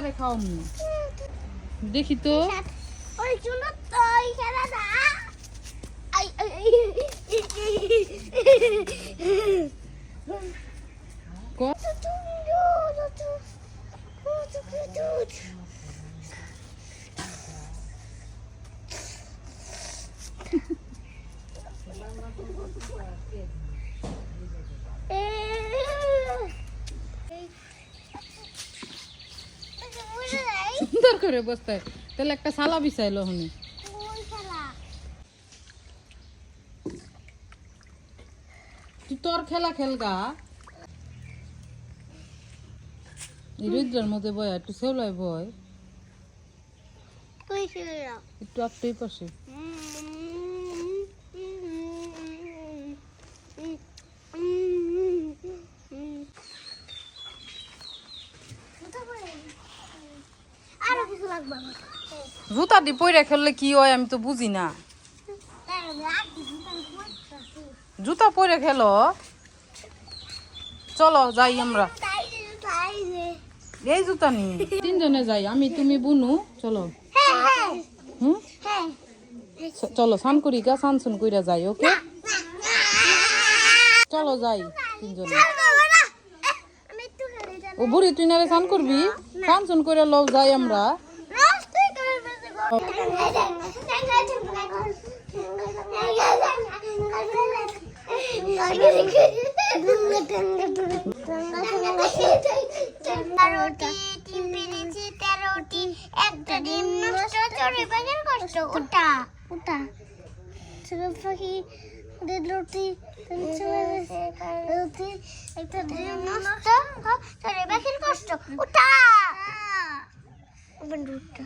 সারে খাওয়ামু দেখি তো ওই জন্য তো ওই খেলাটা সুন্দর করে বসতে তাহলে একটা সালা বিছাইলো হুনি তুই তোর খেলা খেলগা এই মধ্যে বয় একটু সেওলাই বয়। একটু আপটাই পাশে জুতা দি পইরা খেললে কি হয় আমি তো বুঝি না। জুতা পরে খেলো? চলো যাই আমরা। এই জুতা নি। তিনজনে যাই, আমি তুমি বুনু, চলো। হুম? চলো, স্নান করি গা, স্নান সুন কইরা যাই, ওকে? চলো যাই তিনজনে। ও বুড়ি, তুই নারে স্নান করবি? স্নান সুন করে লও, যাই আমরা। একটা ডিম নষ্ট কষ্ট ওটা ওটা ছোট একটা ডিম নষ্ট কষ্ট ওটা বন্ধুটা